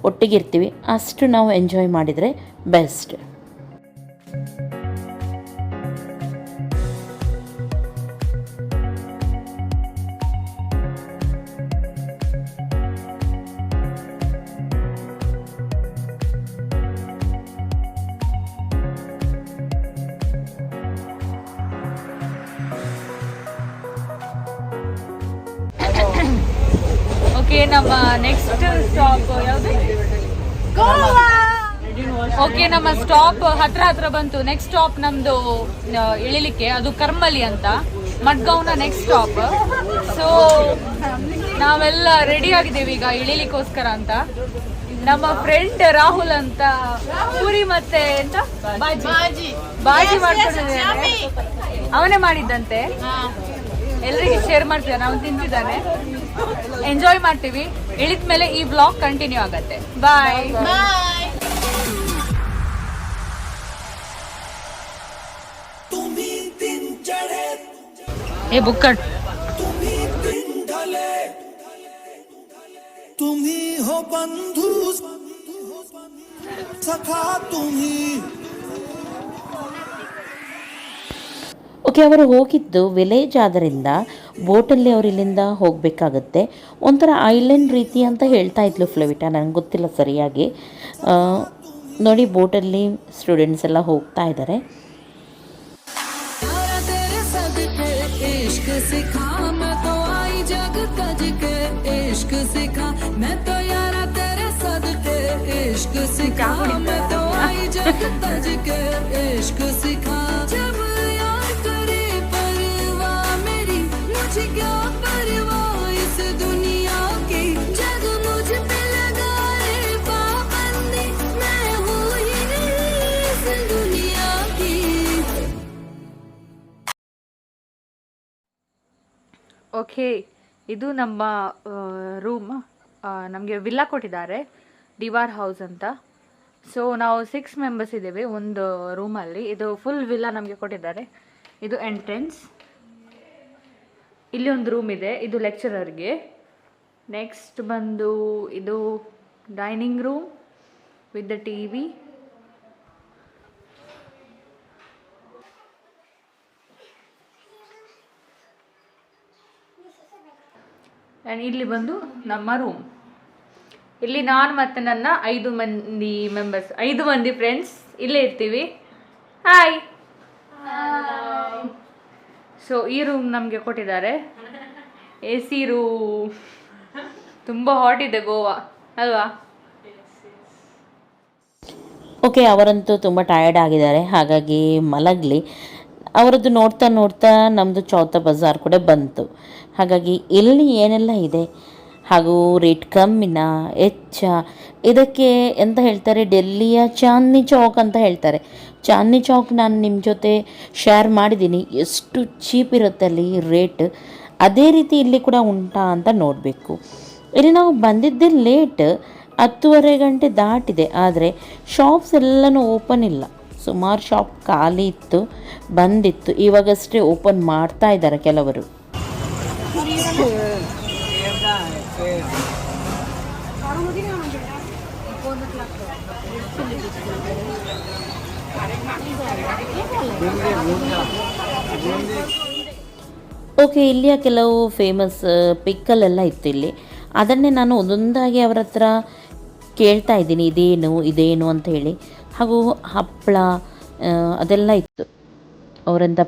ಒಟ್ಟಿಗಿರ್ತೀವಿ, ಅಷ್ಟು ನಾವು ಎಂಜಾಯ್ ಮಾಡಿದರೆ ಬೆಸ್ಟ್. ನಮ್ಮ ಸ್ಟಾಪ್ ಹತ್ರ ಹತ್ರ ಬಂತು. ನೆಕ್ಸ್ಟ್ ಸ್ಟಾಪ್ ನಮ್ದು ಇಳಿಲಿಕ್ಕೆ. ಅದು ಕರ್ಮಲಿ ಅಂತ. ಮಡ್ಗಾವ್ನ ನೆಕ್ಸ್ಟ್ ಸ್ಟಾಪ್ ಸೊ ನಾವೆಲ್ಲ ರೆಡಿ ಆಗಿದ್ದೇವೆ ಈಗ ಇಳಿಲಿಕ್ಕೋಸ್ಕರ ಅಂತ. ನಮ್ಮ ಫ್ರೆಂಡ್ ರಾಹುಲ್ ಅಂತ ಪೂರಿ ಮತ್ತೆ ಎಂತ? ಬಾಜಿ. ಬಾಜಿ. ಮಾಡ್ಕೊಂಡಿದ್ದಾನೆ. ಅವನೇ ಮಾಡಿದ್ದಂತೆ. ಎಲ್ರಿಗೆ ಶೇರ್ ಮಾಡ್ತಿದ್ದಾನೆ ಅವನು ತಿಂತಿದ್ದಾನೆ ಎಂಜಾಯ್ ಮಾಡ್ತೀವಿ. ಇಳಿದ ಮೇಲೆ ಈ ಬ್ಲಾಗ್ ಕಂಟಿನ್ಯೂ ಆಗತ್ತೆ. ಬಾಯ್ ಏ ಬುಕ್ಕಟ್ तुम्ही हो बंधू सखा तुम्ही ಓಕೆ ಅವರು ಹೋಗಿದ್ದು ವಿಲೇಜ್ ಆದ್ದರಿಂದ ಬೋಟಲ್ಲಿ ಅವರು ಇಲ್ಲಿಂದ ಹೋಗಬೇಕಾಗತ್ತೆ ಒಂಥರ ಐಲ್ಯಾಂಡ್ ರೀತಿ ಅಂತ ಹೇಳ್ತಾ ಇದ್ಲು ಫ್ಲವಿಟಾ ನನಗೆ ಗೊತ್ತಿಲ್ಲ ಸರಿಯಾಗಿ ಆ, ನೋಡಿ ಬೋಟಲ್ಲಿ ಸ್ಟೂಡೆಂಟ್ಸ್ ಎಲ್ಲ ಹೋಗ್ತಾ ಇದ್ದಾರೆ इश्क सिखा मैं तो यारा तेरे सदके इश्क सिखा। मैं तो आई जग तज के इश्क सिखा। जब यार करे परवाह मेरी मुझे क्या परवाह इस दुनिया की? जग मुझ पे लगाए पाबंदी मैं हूँ ही नहीं इस दुनिया की। ಓಕೆ ಇದು ನಮ್ಮ ರೂಮ್ ನಮಗೆ ವಿಲ್ಲಾ ಕೊಟ್ಟಿದ್ದಾರೆ ಡಿವಾರ್ ಹೌಸ್ ಅಂತ. ಸೊ ನಾವು ಸಿಕ್ಸ್ ಮೆಂಬರ್ಸ್ ಇದ್ದೇವೆ ಒಂದು ರೂಮಲ್ಲಿ ಇದು ಫುಲ್ ವಿಲ್ಲಾ ನಮಗೆ ಕೊಟ್ಟಿದ್ದಾರೆ. ಇದು ಎಂಟ್ರೆನ್ಸ್ ಇಲ್ಲಿ ಒಂದು ರೂಮ್ ಇದೆ, ಇದು ಲೆಕ್ಚರರ್ಗೆ ನೆಕ್ಸ್ಟ್ ಬಂದು ಇದು dining room with the T V and ಇಲ್ಲಿ ಬಂದು ನಮ್ಮ ರೂಮ್ ಇಲ್ಲಿ ನಾನು ಮತ್ತು ನನ್ನ ಐದು ಮಂದಿ ಮೆಂಬರ್ಸ್ ಐದು ಮಂದಿ ಫ್ರೆಂಡ್ಸ್ ಇಲ್ಲೇ ಇರ್ತೀವಿ. ಹಾಯ್ ಸೊ ಈ ರೂಮ್ ನಮಗೆ ಕೊಟ್ಟಿದ್ದಾರೆ. ಎ ಸಿ ರೂಮ್ ತುಂಬ ಹಾಟ್ ಇದೆ ಗೋವಾ, ಅಲ್ವಾ? ಓಕೆ ಅವರಂತೂ ತುಂಬ ಟಯರ್ಡ್ ಆಗಿದ್ದಾರೆ. ಹಾಗಾಗಿ ಮಲಗಲಿ. ಅವರದ್ದು ನೋಡ್ತಾ ನೋಡ್ತಾ ನಮ್ಮದು ಚೌತ ಬಜಾರ್ ಕೂಡ ಬಂತು. ಹಾಗಾಗಿ ಎಲ್ಲಿ ಏನೆಲ್ಲ ಇದೆ? ಹಾಗೂ ರೇಟ್ ಕಮ್ಮಿನ? ಹೆಚ್ಚ? ಇದಕ್ಕೆ ಎಂತ ಹೇಳ್ತಾರೆ? ಡೆಲ್ಲಿಯ ಚಾಂದ್ನಿ ಚೌಕ್ ಅಂತ ಹೇಳ್ತಾರೆ. ಚಾಂದ್ನಿ ಚೌಕ್ ನಾನು ನಿಮ್ಮ ಜೊತೆ ಶೇರ್ ಮಾಡಿದ್ದೀನಿ. ಎಷ್ಟು ಚೀಪ್ ಇರುತ್ತೆ ಅಲ್ಲಿ ರೇಟ್ ಅದೇ ರೀತಿ ಇಲ್ಲಿ ಕೂಡ ಉಂಟಾ ಅಂತ ನೋಡಬೇಕು. ಇಲ್ಲಿ ನಾವು ಬಂದಿದ್ದೇ ಲೇಟ್ ಹತ್ತುವರೆ ಗಂಟೆ ದಾಟಿದೆ. ಆದರೆ ಶಾಪ್ಸ್ ಎಲ್ಲನೂ ಓಪನ್ ಇಲ್ಲ. ಸುಮಾರು ಶಾಪ್ ಖಾಲಿ ಇತ್ತು, ಬಂದಿತ್ತು. ಇವಾಗಷ್ಟೇ ಓಪನ್ ಮಾಡ್ತಾ ಇದ್ದಾರೆ ಕೆಲವರು. ಓಕೆ, ಇಲ್ಲಿಯ ಕೆಲವು ಫೇಮಸ್ ಪಿಕ್ಕಲೆಲ್ಲ ಇತ್ತು ಇಲ್ಲಿ. ಅದನ್ನೇ ನಾನು ಒಂದೊಂದಾಗಿ ಅವರ ಹತ್ರ ಕೇಳ್ತಾ ಇದ್ದೀನಿ. ಇದೇನು ಇದೇನು ಅಂತ ಹೇಳಿ. ಹಾಗೂ ಹಪ್ಪಳ ಅದೆಲ್ಲ ಇತ್ತು. ಅವರಿಂದ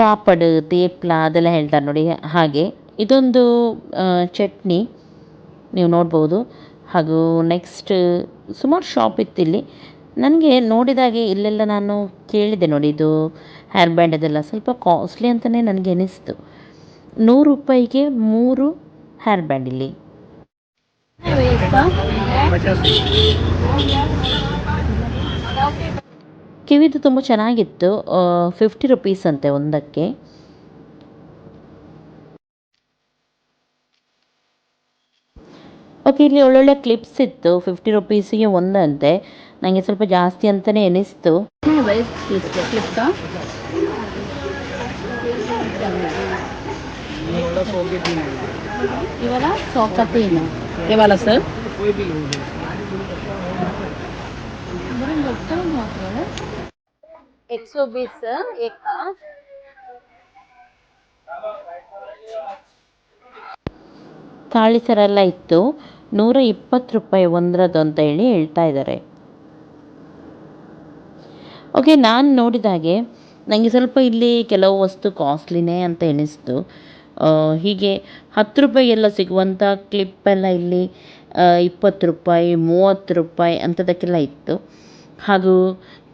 ಪಾಪಡ್, ತೇಪ್ಲ ಅದೆಲ್ಲ ಹೇಳ್ತಾರೆ ನೋಡಿ. ಹಾಗೆ ಇದೊಂದು ಚಟ್ನಿ ನೀವು ನೋಡ್ಬೋದು. ಹಾಗೂ ನೆಕ್ಸ್ಟ್ ಸುಮಾರು ಶಾಪ್ ಇತ್ತು ಇಲ್ಲಿ. ನನಗೆ ನೋಡಿದಾಗೆ ಇಲ್ಲೆಲ್ಲ ನಾನು ಕೇಳಿದೆ ನೋಡಿ. ಇದು ಹೇರ್ ಬ್ಯಾಂಡ್ ಅದೆಲ್ಲ ಸ್ವಲ್ಪ ಕಾಸ್ಟ್ಲಿ ಅಂತಲೇ ನನಗೆ ಅನಿಸ್ತು. ನೂರು ರೂಪಾಯಿಗೆ ಮೂರು ಹೇರ್ ಬ್ಯಾಂಡ್ ಇಲ್ಲಿ. ಕಿವಿದು ತುಂಬ ಚೆನ್ನಾಗಿತ್ತು. ಫಿಫ್ಟಿ ರುಪೀಸ್ ಅಂತೆ ಒಂದಕ್ಕೆ. ಓಕೆ ಇಲ್ಲಿ ಒಳ್ಳೊಳ್ಳೆ ಕ್ಲಿಪ್ಸ್ ಇತ್ತು. ಫಿಫ್ಟಿ ರುಪೀಸಿಗೆ ಒಂದಂತೆ. ನನಗೆ ಸ್ವಲ್ಪ ಜಾಸ್ತಿ ಅಂತಲೇ ಎನಿಸ್ತು. ಇವಾಗ ಸೋಕತೀನು ಇವಾಗ ಸರ್ 120 ತಾಳಿ ಸರ ಎಲ್ಲ ಇತ್ತು. ನೂರ ಇಪ್ಪತ್ತು ರೂಪಾಯಿ ಒಂದರದ್ದು ಅಂತ ಹೇಳಿ ಹೇಳ್ತಾ ಇದ್ದಾರೆ. ಓಕೆ ನಾನು ನೋಡಿದಾಗೆ ನನಗೆ ಸ್ವಲ್ಪ ಇಲ್ಲಿ ಕೆಲವು ವಸ್ತು ಕಾಸ್ಟ್ಲಿನೇ ಅಂತ ಎಣಿಸ್ತು. ಹೀಗೆ ಹತ್ತು ರೂಪಾಯಿಗೆಲ್ಲ ಸಿಗುವಂಥ ಕ್ಲಿಪ್ಪೆಲ್ಲ ಇಲ್ಲಿ ಇಪ್ಪತ್ತು ರೂಪಾಯಿ, ಮೂವತ್ತು ರೂಪಾಯಿ ಅಂಥದ್ದಕ್ಕೆಲ್ಲ ಇತ್ತು. ಹಾಗೂ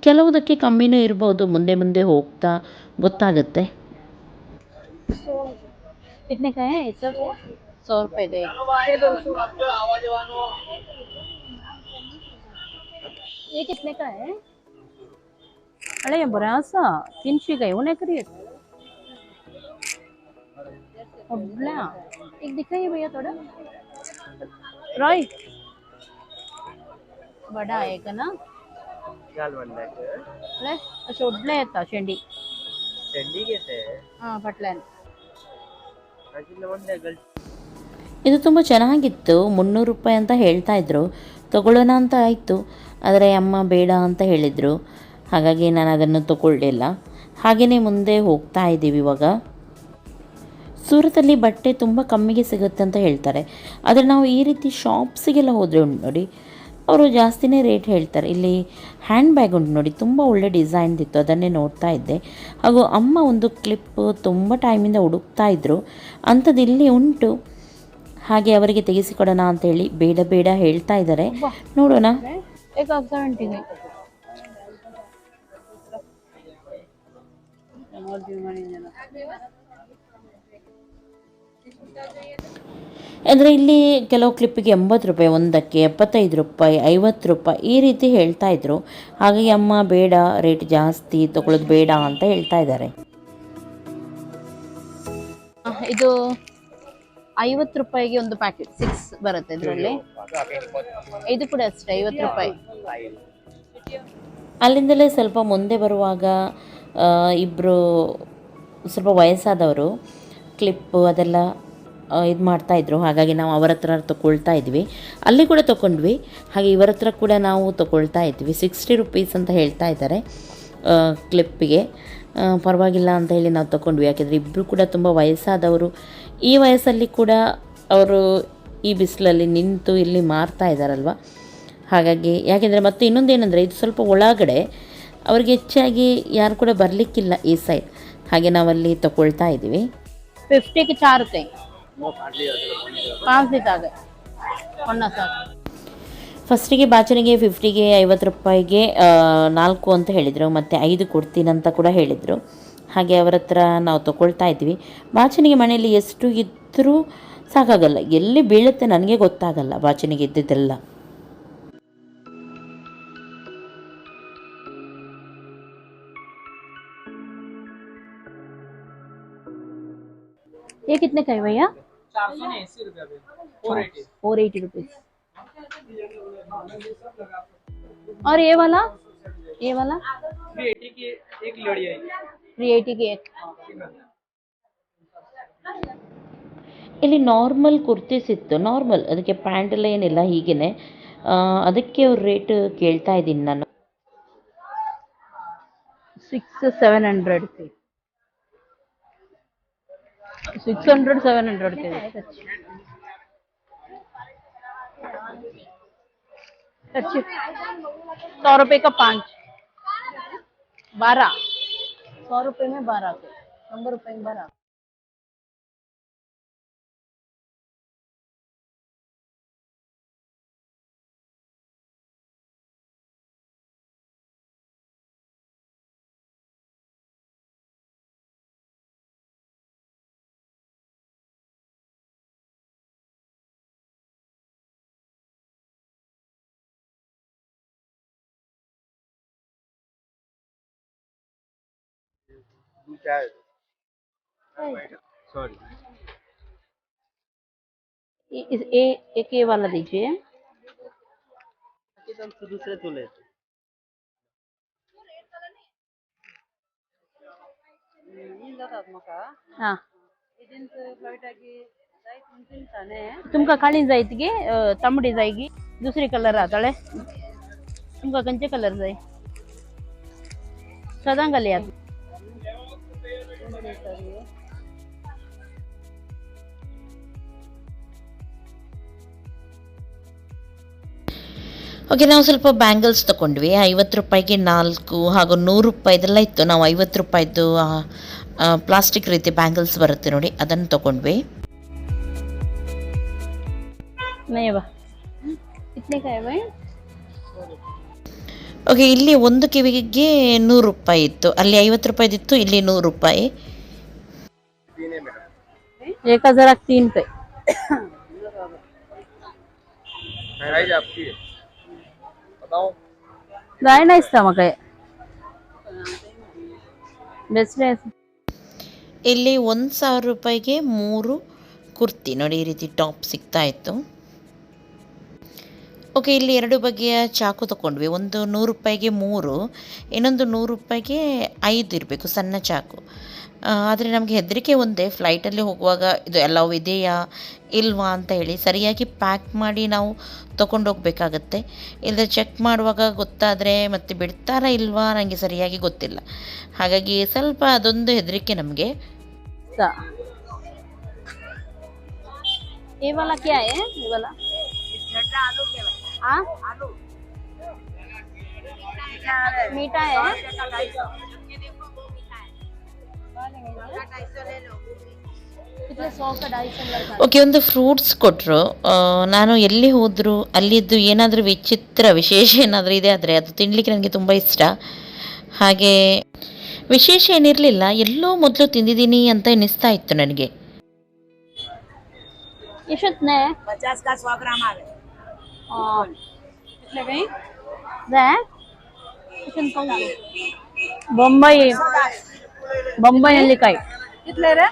ಕೆಲವುದಕ್ಕೆ ಕಮ್ಮಿನೂ ಇರ್ಬೋದು ಮುಂದೆ ಮುಂದೆ ಹೋಗ್ತಾ ಗೊತ್ತಾಗುತ್ತೆ कितने का है ये सब सौ रुपए का एक ये कितने का है अरे ये बड़ा सा तीनशे का है उन्हें करिए अबला एक दिखाइए भैया थोड़ा रॉय बड़ा ಗಾಲ್ ಅಷ್ಟು ಚೆಂಡಿ ಚೆಂಡಿಗೆ ಪಟ್ಲೇನ್ ಇದು. ತುಂಬ ಚೆನ್ನಾಗಿತ್ತು ಮುನ್ನೂರು ರೂಪಾಯಿ ಅಂತ ಹೇಳ್ತಾ ಇದ್ರು. ತಗೊಳ್ಳೋಣ ಅಂತ ಆಯಿತು ಆದರೆ ಅಮ್ಮ ಬೇಡ ಅಂತ ಹೇಳಿದರು. ಹಾಗಾಗಿ ನಾನು ಅದನ್ನು ತಗೊಳ್ಳಿಲ್ಲ. ಹಾಗೆಯೇ ಮುಂದೆ ಹೋಗ್ತಾ ಇದ್ದೀವಿ ಇವಾಗ. ಸೂರತಲ್ಲಿ ಬಟ್ಟೆ ತುಂಬ ಕಮ್ಮಿಗೆ ಸಿಗುತ್ತೆ ಅಂತ ಹೇಳ್ತಾರೆ. ಆದರೆ ನಾವು ಈ ರೀತಿ ಶಾಪ್ಸಿಗೆಲ್ಲ ಹೋದರೆ ನೋಡಿ ಅವರು ಜಾಸ್ತಿನೇ ರೇಟ್ ಹೇಳ್ತಾರೆ. ಇಲ್ಲಿ ಹ್ಯಾಂಡ್ ಬ್ಯಾಗ್ ಉಂಟು ನೋಡಿ ತುಂಬ ಒಳ್ಳೆ ಡಿಸೈನ್ದಿತ್ತು ಅದನ್ನೇ ನೋಡ್ತಾ ಇದ್ದೆ. ಹಾಗೂ ಅಮ್ಮ ಒಂದು ಕ್ಲಿಪ್ ತುಂಬ ಟೈಮಿಂದ ಹುಡುಕ್ತಾ ಇದ್ದರು ಅಂಥದ್ದು ಇಲ್ಲಿ ಉಂಟು. ಹಾಗೆ ಅವರಿಗೆ ತೆಗೆಸಿಕೊಡೋಣ ಅಂತ ಹೇಳಿ ಬೇಡ ಬೇಡ ಹೇಳ್ತಾ ಇದ್ದಾರೆ. ನೋಡೋಣ. ಅಂದರೆ ಇಲ್ಲಿ ಕೆಲವು ಕ್ಲಿಪ್ಪಿಗೆ ಎಂಬತ್ತು ರೂಪಾಯಿ ಒಂದಕ್ಕೆ ಎಪ್ಪತ್ತೈದು ರೂಪಾಯಿ ಐವತ್ತು ರೂಪಾಯಿ ಈ ರೀತಿ ಹೇಳ್ತಾ ಇದ್ರು. ಹಾಗಾಗಿ ಅಮ್ಮ ಬೇಡ ರೇಟ್ ಜಾಸ್ತಿ ತಗೊಳ್ಳೋದು ಬೇಡ ಅಂತ ಹೇಳ್ತಾ ಇದ್ದಾರೆ. ಇದು ಐವತ್ತು ರೂಪಾಯಿಗೆ ಒಂದು ಪ್ಯಾಕೆಟ್ ಸಿಕ್ಸ್ ಬರುತ್ತೆ ಇದರಲ್ಲಿ. ಇದು ಕೂಡ ಅಷ್ಟೇ ಐವತ್ತು ರೂಪಾಯಿ. ಅಲ್ಲಿಂದಲೇ ಸ್ವಲ್ಪ ಮುಂದೆ ಬರುವಾಗ ಇಬ್ಬರು ಸ್ವಲ್ಪ ವಯಸ್ಸಾದವರು ಕ್ಲಿಪ್ಪು ಅದೆಲ್ಲ ಇದು ಮಾಡ್ತಾ ಇದ್ರು. ಹಾಗಾಗಿ ನಾವು ಅವರ ಹತ್ರ ತೊಗೊಳ್ತಾ ಇದ್ವಿ. ಅಲ್ಲಿ ಕೂಡ ತೊಗೊಂಡ್ವಿ. ಹಾಗೆ ಇವರ ಹತ್ರ ಕೂಡ ನಾವು ತೊಗೊಳ್ತಾ ಇದ್ವಿ. ಸಿಕ್ಸ್ಟಿ ರುಪೀಸ್ ಅಂತ ಹೇಳ್ತಾ ಇದ್ದಾರೆ ಕ್ಲಿಪ್ಪಿಗೆ ಪರವಾಗಿಲ್ಲ ಅಂತ ಹೇಳಿ ನಾವು ತೊಗೊಂಡ್ವಿ. ಯಾಕೆಂದರೆ ಇಬ್ಬರು ಕೂಡ ತುಂಬ ವಯಸ್ಸಾದವರು. ಈ ವಯಸ್ಸಲ್ಲಿ ಕೂಡ ಅವರು ಈ ಬಿಸಿಲಲ್ಲಿ ನಿಂತು ಇಲ್ಲಿ ಮಾರ್ತಾ ಇದ್ದಾರಲ್ವ? ಹಾಗಾಗಿ, ಯಾಕೆಂದರೆ ಮತ್ತು ಇನ್ನೊಂದೇನೆಂದರೆ ಇದು ಸ್ವಲ್ಪ ಒಳಗಡೆ ಅವ್ರಿಗೆ ಹೆಚ್ಚಾಗಿ ಯಾರು ಕೂಡ ಬರಲಿಕ್ಕಿಲ್ಲ ಈ ಸೈಡ್ ಹಾಗೆ ನಾವಲ್ಲಿ ತಗೊಳ್ತಾ ಇದ್ದೀವಿ. ಫಿಫ್ಟಿಗೆ ಚಾರುತ್ತೆ. चार होते हैं पाँच देता गए पन्ना सात ಫಸ್ಟಿಗೆ ಬಾಚಣಿಗೆ ಫಿಫ್ಟಿಗೆ ಐವತ್ತು ರೂಪಾಯಿಗೆ ಆ, ನಾಲ್ಕು ಅಂತ ಹೇಳಿದರು ಮತ್ತು ಐದು ಕೊಡ್ತೀನಿ ಅಂತ ಕೂಡ ಹೇಳಿದರು ಹಾಗೆ ಅವರ ಹತ್ರ ನಾವು ತಗೊಳ್ತಾ ಇದ್ವಿ ಬಾಚಣಿಗೆ ಮನೆಯಲ್ಲಿ ಎಷ್ಟು ಇದ್ದರೂ ಸಾಕಾಗಲ್ಲ ಎಲ್ಲಿ ಬೀಳುತ್ತೆ ನನಗೆ ಗೊತ್ತಾಗಲ್ಲ ಬಾಚಣಿಗೆ ಇದ್ದಿದ್ದೆಲ್ಲ ये कितने का है भैया फोर एटी रुपीज और ये वाला ये वाला थ्री एटी की एक ಇಲ್ಲಿ ನಾರ್ಮಲ್ ಕುರ್ತೀಸ್ ಇತ್ತು ನಾರ್ಮಲ್ ಅದಕ್ಕೆ ಪ್ಯಾಂಟ್ ಎಲ್ಲ ಏನಿಲ್ಲ ಹೀಗೇ ಅದಕ್ಕೆ ಅವ್ರ ರೇಟ್ ಕೇಳ್ತಾ ಇದ್ದೀನಿ ನಾನು सिक्स सेवन हंड्रेड के six hundred, seven hundred के अच्छे। सौ रुपए का पाँच। बारह। सौ रुपए में बारह नंबर रुपए में बारह। इस ए एक ये वाला दीजिए। हाँ। तुमका काळी जायतगे तांबडी जायगी दुसरी कलर आताळे तुमका खंयचे कलर जाय। सदां घालयात ಓಕೆ ನಾವು ಸ್ವಲ್ಪ ಬ್ಯಾಂಗಲ್ಸ್ ತೊಗೊಂಡ್ವಿ ಐವತ್ತು ರೂಪಾಯಿಗೆ ನಾಲ್ಕು ಹಾಗೂ ನೂರು ರೂಪಾಯಿದೆಲ್ಲ ಇತ್ತು ನಾವು ಐವತ್ತು ರೂಪಾಯಿದ್ದು ಪ್ಲಾಸ್ಟಿಕ್ ರೀತಿ ಬ್ಯಾಂಗಲ್ಸ್ ಬರುತ್ತೆ ನೋಡಿ ಅದನ್ನು ತೊಗೊಂಡ್ವಿ नहीं बा कितने का है भाई ಓಕೆ ಇಲ್ಲಿ ಒಂದು ಕಿವಿಗೆ ನೂರು ರೂಪಾಯಿ ಇತ್ತು ಅಲ್ಲಿ ಐವತ್ತು ರೂಪಾಯಿದಿತ್ತು ಇಲ್ಲಿ ನೂರು ರೂಪಾಯಿ एक हजार तीन पे जाय ना इसका मका बेस्ट है ಇಲ್ಲಿ ಒಂದು ಸಾವಿರ ರೂಪಾಯಿಗೆ ಮೂರು ಕುರ್ತಿ ನೋಡಿ ಈ ರೀತಿ ಟಾಪ್ ಸಿಗ್ತಾ ಇತ್ತು ಓಕೆ ಇಲ್ಲಿ ಎರಡು ಬಗೆಯ ಚಾಕು ತಗೊಂಡ್ವಿ ಒಂದು ನೂರು ರೂಪಾಯಿಗೆ ಮೂರು ಇನ್ನೊಂದು ನೂರು ರೂಪಾಯಿಗೆ ಐದು ಇರಬೇಕು ಸಣ್ಣ ಚಾಕು ಆದರೆ ನಮಗೆ ಹೆದರಿಕೆ ಒಂದೇ ಫ್ಲೈಟಲ್ಲಿ ಹೋಗುವಾಗ ಇದು ಎಲ್ಲವೂ ಇದೆಯಾ ಇಲ್ವಾ ಅಂತ ಹೇಳಿ ಸರಿಯಾಗಿ ಪ್ಯಾಕ್ ಮಾಡಿ ನಾವು ತೊಗೊಂಡು ಹೋಗಬೇಕಾಗತ್ತೆ ಇಲ್ಲದೆ ಚೆಕ್ ಮಾಡುವಾಗ ಗೊತ್ತಾದರೆ ಮತ್ತೆ ಬಿಡ್ತಾರಾ ಇಲ್ವಾ ನನಗೆ ಸರಿಯಾಗಿ ಗೊತ್ತಿಲ್ಲ ಹಾಗಾಗಿ ಸ್ವಲ್ಪ ಅದೊಂದು ಹೆದರಿಕೆ ನಮಗೆ सा ये वाला क्या है ये वाला हाँ मीठा है ಓಕೆ ಒಂದು ಫ್ರೂಟ್ಸ್ ಕೊಟ್ಟರು ನಾನು ಎಲ್ಲಿ ಹೋದರೂ ಅಲ್ಲಿದ್ದು ಏನಾದರೂ ವಿಚಿತ್ರ ವಿಶೇಷ ಏನಾದರೂ ಇದೆ ಆದರೆ ಅದು ತಿನ್ನಲಿಕ್ಕೆ ನನಗೆ ತುಂಬ ಇಷ್ಟ. ಹಾಗೆ ವಿಶೇಷ ಏನಿರಲಿಲ್ಲ ಎಲ್ಲೋ ಮೊದಲು ತಿಂದಿದ್ದೀನಿ ಅಂತ ಎನಿಸ್ತಾ ಇತ್ತು ನನಗೆ. ये बंबई हल्ली काय? कितले रे?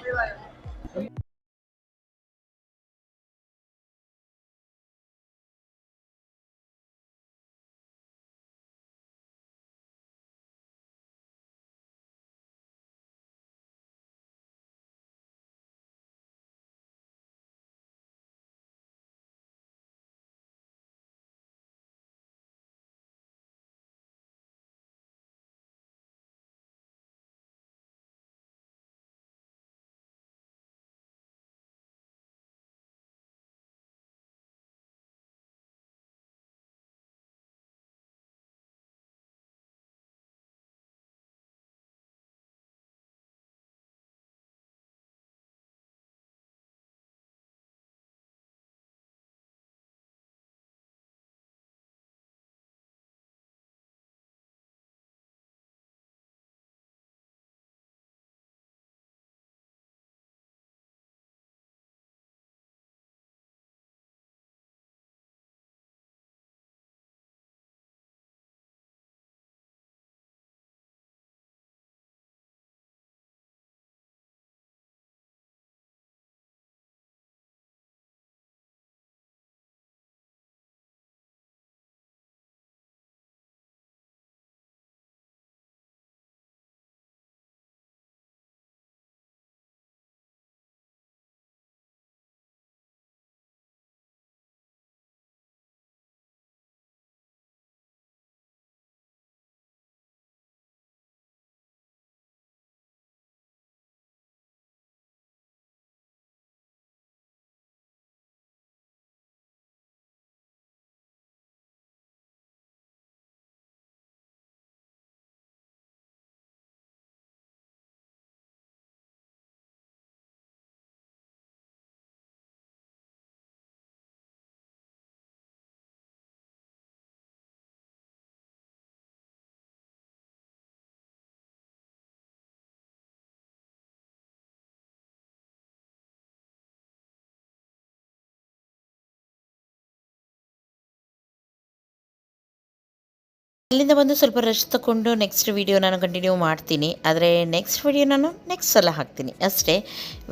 ಅಲ್ಲಿಂದ ಬಂದು ಸ್ವಲ್ಪ ರೆಸ್ಟ್ ತಗೊಂಡು ನೆಕ್ಸ್ಟ್ ವಿಡಿಯೋ ನಾನು ಕಂಟಿನ್ಯೂ ಮಾಡ್ತೀನಿ. ಆದರೆ ನೆಕ್ಸ್ಟ್ ವೀಡಿಯೋ ನಾನು ನೆಕ್ಸ್ಟ್ ಸಲ ಹಾಕ್ತೀನಿ. ಅಷ್ಟೇ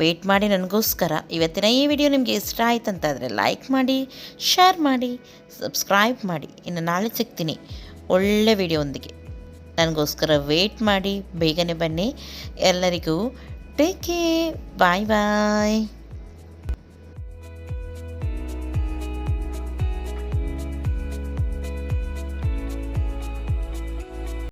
ವೆಯ್ಟ್ ಮಾಡಿ ನನಗೋಸ್ಕರ. ಇವತ್ತಿನ ಈ ವಿಡಿಯೋ ನಿಮಗೆ ಇಷ್ಟ ಆಯ್ತು ಅಂತಾದರೆ ಲೈಕ್ ಮಾಡಿ ಶೇರ್ ಮಾಡಿ ಸಬ್ಸ್ಕ್ರೈಬ್ ಮಾಡಿ. ಇನ್ನು ನಾಳೆ ಸಿಗ್ತೀನಿ. ಒಳ್ಳೆ ವಿಡಿಯೋಂದಿಗೆ ನನಗೋಸ್ಕರ ವೆಯ್ಟ್ ಮಾಡಿ, ಬೇಗನೆ ಬನ್ನಿ. ಎಲ್ಲರಿಗೂ ಟೇಕ್ ಕೇರ್ ಬಾಯ್ ಬಾಯ್